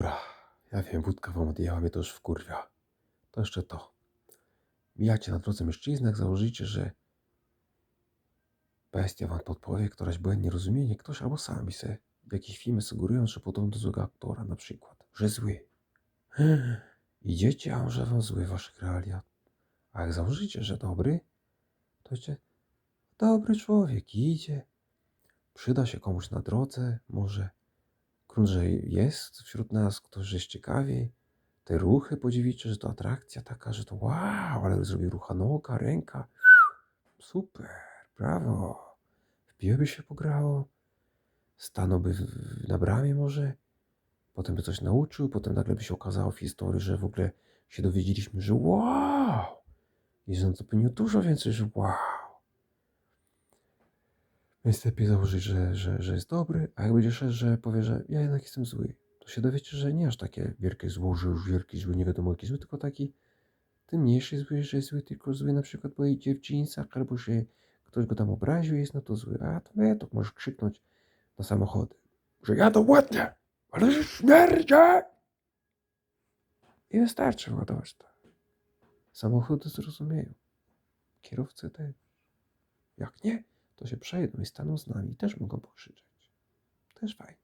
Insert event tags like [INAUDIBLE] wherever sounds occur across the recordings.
Dobra, ja wiem, wódka wam odjęła, mnie to już wkurwia. To jeszcze to. Mijacie na drodze mężczyznach, założycie, że bestia wam podpowie, któraś błędnie rozumienie, ktoś albo sami se jakieś filmy sugerują, że podobno do złego aktora na przykład, że zły. [GASPS] Idziecie, a on że wam zły waszych realiach. A jak założycie, że dobry, to cię dobry człowiek idzie, przyda się komuś na drodze, może grunt, że jest wśród nas ktoś, że jest ciekawiej, te ruchy podziwicie, że to atrakcja taka, że to wow, ale zrobi rucha noga, ręka, super, brawo, w piłę by się pograło, stanąłby na bramie może, potem by coś nauczył, potem nagle by się okazało w historii, że w ogóle się dowiedzieliśmy, że wow, jest on zupełnie dużo więcej, że wow. Więc lepiej założyć, że, że, że jest dobry, a jak będzie szedł, że powie, że ja jednak jestem zły, to się dowiecie, że nie aż takie wielkie zło, że już wielki zły, nie wiadomo jaki zły, tylko taki tym mniejszy zły, że jest zły, tylko zły na przykład bo idzie w jeansach, albo że ktoś go tam obraził, jest no to zły. A to nie, to możesz krzyknąć na samochody, że ja to ładnie, ale że śmierdzie! I wystarczy ładować to. Samochody zrozumieją. Kierowcy też. Jak nie, to się przejdą i staną z nami i też mogą pokrzyczeć. Też fajnie.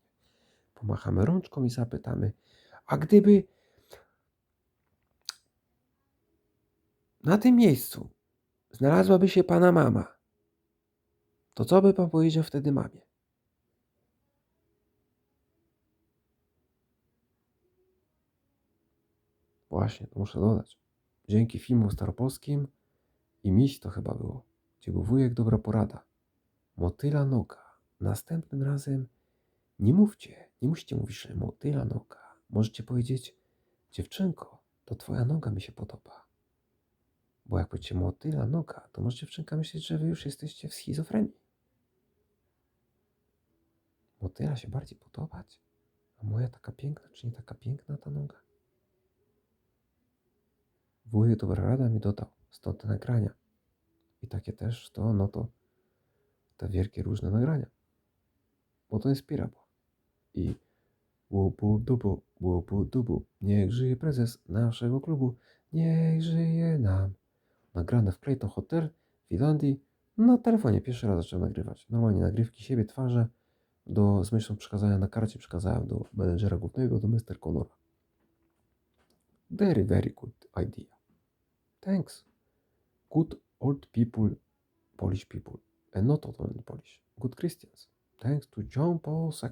Pomachamy rączką i zapytamy, a gdyby na tym miejscu znalazłaby się pana mama, to co by pan powiedział wtedy mamie? Właśnie, to muszę dodać. Dzięki filmom staropolskim i miś to chyba było, gdzie był wujek dobra porada. Motyla noga. Następnym razem nie mówcie, nie musicie mówić, że motyla noga. Możecie powiedzieć, dziewczynko, to twoja noga mi się podoba. Bo jak powiecie motyla noga, to może dziewczynka myśleć, że wy już jesteście w schizofrenii. Motyla się bardziej podobać? A moja taka piękna, czy nie taka piękna ta noga? Wujek dobra rada mi dodał, stąd te nagrania. I takie też to, no to te wielkie różne nagrania. Bo to jest pirabo. I łupu dubu, łupu dubu, niech żyje prezes naszego klubu, niech żyje nam. Nagrane w Clayton Hotel w Irlandii na telefonie. Pierwszy raz zacząłem nagrywać. Normalnie nagrywki siebie, twarze, do, z myślą przekazania na karcie przekazałem do menedżera głównego, do Mr. Connora. Very, very good idea. Thanks. Good old people, Polish people, and not only Polish, good Christians. Thanks to John Paul II.